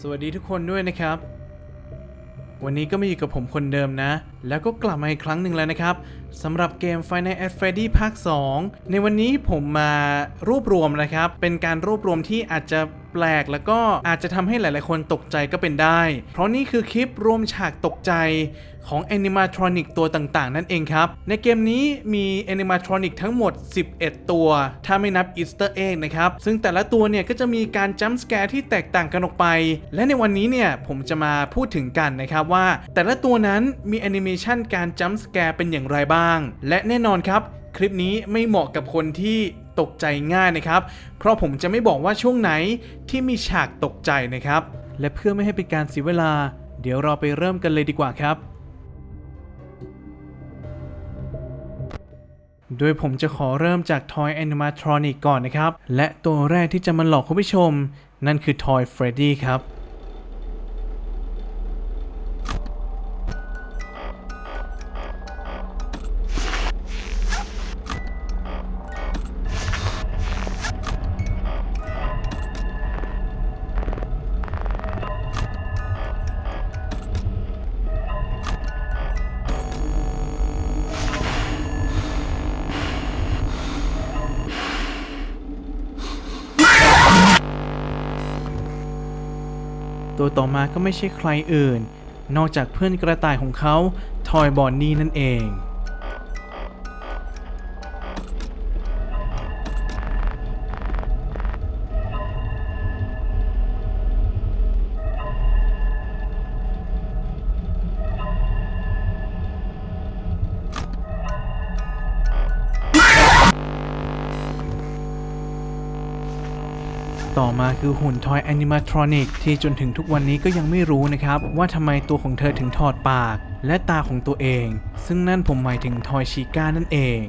สวัสดีทุกคนด้วยนะครับ วันนี้ก็มาอยู่กับผมคนเดิมนะ แล้วก็กลับมาอีกครั้งหนึ่งแล้วนะครับสำหรับเกม Final a t Freddy ภาค 2 ในวันนี้ผมมารวบรวมนะครับ เป็นการรวบรวมที่อาจจะ ปลกแล้วก็อาจจะทำให้หลายๆ คนตกใจก็เป็นได้ เพราะนี่คือคลิปรวมฉากตกใจของ Animatronic ตัวต่างๆ นั่นเองครับ ในเกมนี้มี Animatronic ทั้งหมด 11 ตัว ถ้าไม่นับ Easter Egg นะครับ ซึ่งแต่ละตัวเนี่ยก็จะมีการ Jump Scare ที่แตกต่างกันออกไป และในวันนี้เนี่ยผมจะมาพูดถึงกันนะครับว่า แต่ละตัวนั้นมีแอนิเมชันการ Jump Scare เป็นอย่างไรบ้าง และแน่นอนครับ คลิปนี้ไม่เหมาะกับคนที่ ตกใจง่ายนะครับ เพราะผมจะไม่บอกว่าช่วงไหนที่มีฉากตกใจนะครับ และเพื่อไม่ให้เป็นการเสียเวลา เดี๋ยวเราไปเริ่มกันเลยดีกว่าครับ โดยผมจะขอเริ่มจาก Toy Animatronic ก่อนนะครับ และตัวแรกที่จะมาหลอกคุณผู้ชม นั่นคือ Toy Freddy ครับ ตัวต่อมาก็ไม่ใช่ใครอื่น นอกจากเพื่อนกระต่ายของเขาทอยบอนนี่นั่นเอง ต่อมาคือหุ่นทอยแอนิมาทรอนิกที่จนถึงทุกวันนี้ก็ยังไม่รู้นะครับ ว่าทำไมตัวของเธอถึงถอดปาก และตาของตัวเอง ซึ่งนั่นผมหมายถึงทอยชิก้านั่นเอง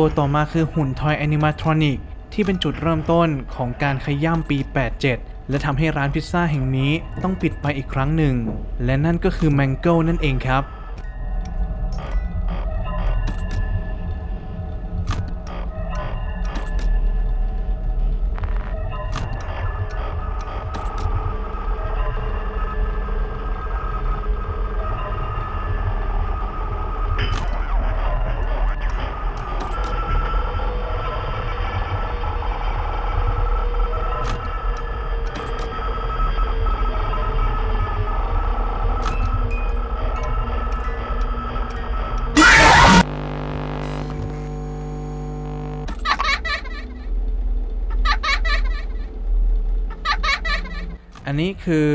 ตัวต่อมาคือหุ่นทอยแอนิมาทรอนิกที่เป็นจุดเริ่มต้นของการขย่ำปี 87 และทำให้ร้านพิซซ่าแห่งนี้ต้องปิดไปอีกครั้งหนึ่ง และนั่นก็คือแมงโก้นั่นเองครับ อันนี้คือ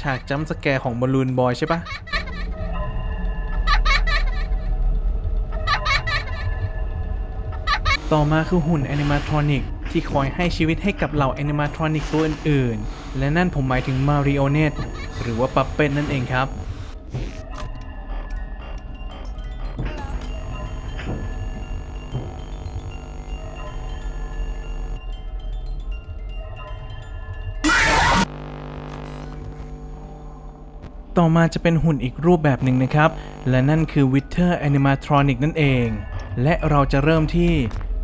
ฉากจัมสแกร์ของบอลลูนบอยใช่ปะต่อมาคือหุ่นแอนิมาทรอนิกที่คอยให้ชีวิตให้กับเหล่าแอนิมาทรอนิกตัวอื่นๆ และนั่นผมหมายถึงมาริโอเนตหรือว่าปัปเป็ตนั่นเองครับ ต่อมาจะเป็นหุ่นอีกรูปแบบหนึ่งนะครับ และนั่นคือ Wither Animatronic นั่นเอง และเราจะเริ่มที่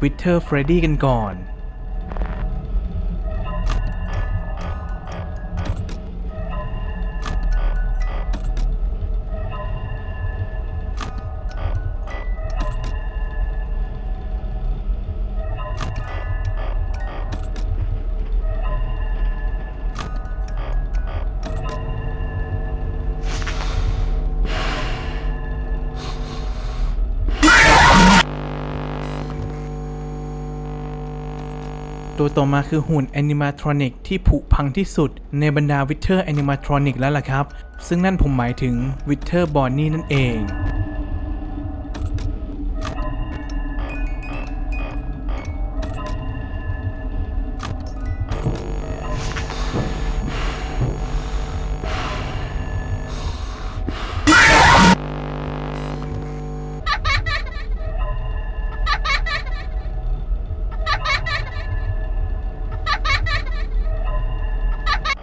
Wither Freddy กันก่อน ตัวต่อมาคือหุ่นแอนิมาทรอนิกที่ผุพังที่สุด ในบรรดาวิเทอร์แอนิมาทรอนิกแล้วล่ะครับ ซึ่งนั่นผมหมายถึงวิเทอร์บอนนี่นั่นเอง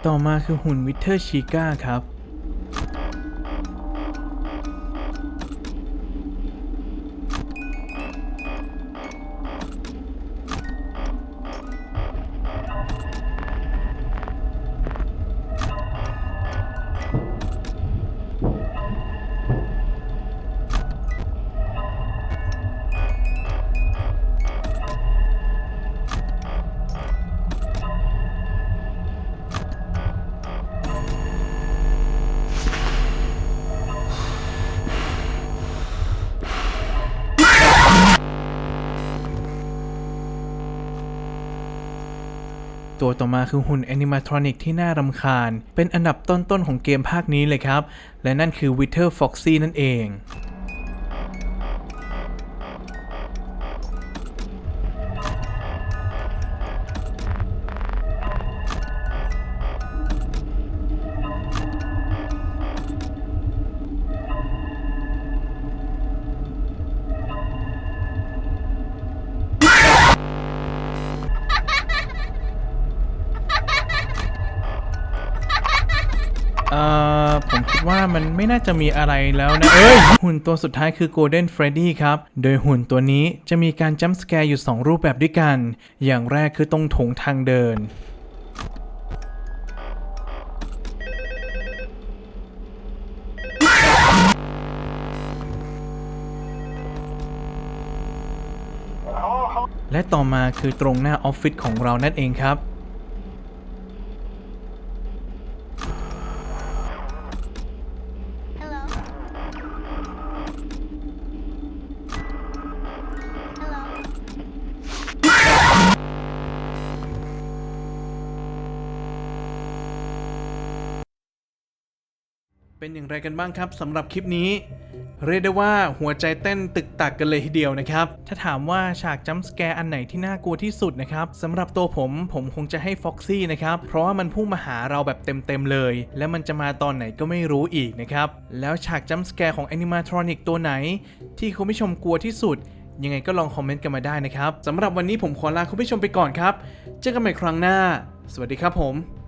ต่อมาคือหุ่นวิเทอร์ชิก้าครับ ตัวต่อมาคือหุ่นแอนิมาทรอนิกที่น่ารำคาญ เป็นอันดับต้นๆของเกมภาคนี้เลยครับ และนั่นคือวิเทอร์ฟ็อกซี่นั่นเอง เอ่อ ผมคิดว่ามันไม่น่าจะมีอะไรแล้วนะ เอ้ย หุ่นตัวสุดท้ายคือ Golden Freddy ครับ โดยหุ่นตัวนี้จะมีการจัมป์สแกร์อยู่ 2 รูปแบบด้วยกัน อย่างแรกคือตรงโถงทางเดินและต่อมาคือตรงหน้าออฟฟิศของเรานั่นเองครับ เป็นอย่างไรกันบ้างครับสำหรับคลิปนี้ เรียกได้ว่าหัวใจเต้นตึกตักกันเลยทีเดียวนะครับ ถ้าถามว่าฉากจัมป์สแกร์อันไหนที่น่ากลัวที่สุดนะครับสำหรับตัวผมผมคงจะให้ฟ็อกซี่นะครับเพราะว่ามันพุ่งมาหาเราแบบเต็มๆเลย และมันจะมาตอนไหนก็ไม่รู้อีกนะครับ แล้วฉากจัมป์สแกร์ของแอนิมาทรอนิกตัวไหน ที่คุณผู้ชมกลัวที่สุดยังไงก็ลองคอมเมนต์กันมาได้นะครับสำหรับวันนี้ผมขอลาคุณผู้ชมไปก่อนครับเจอกันใหม่ครั้งหน้า สวัสดีครับผม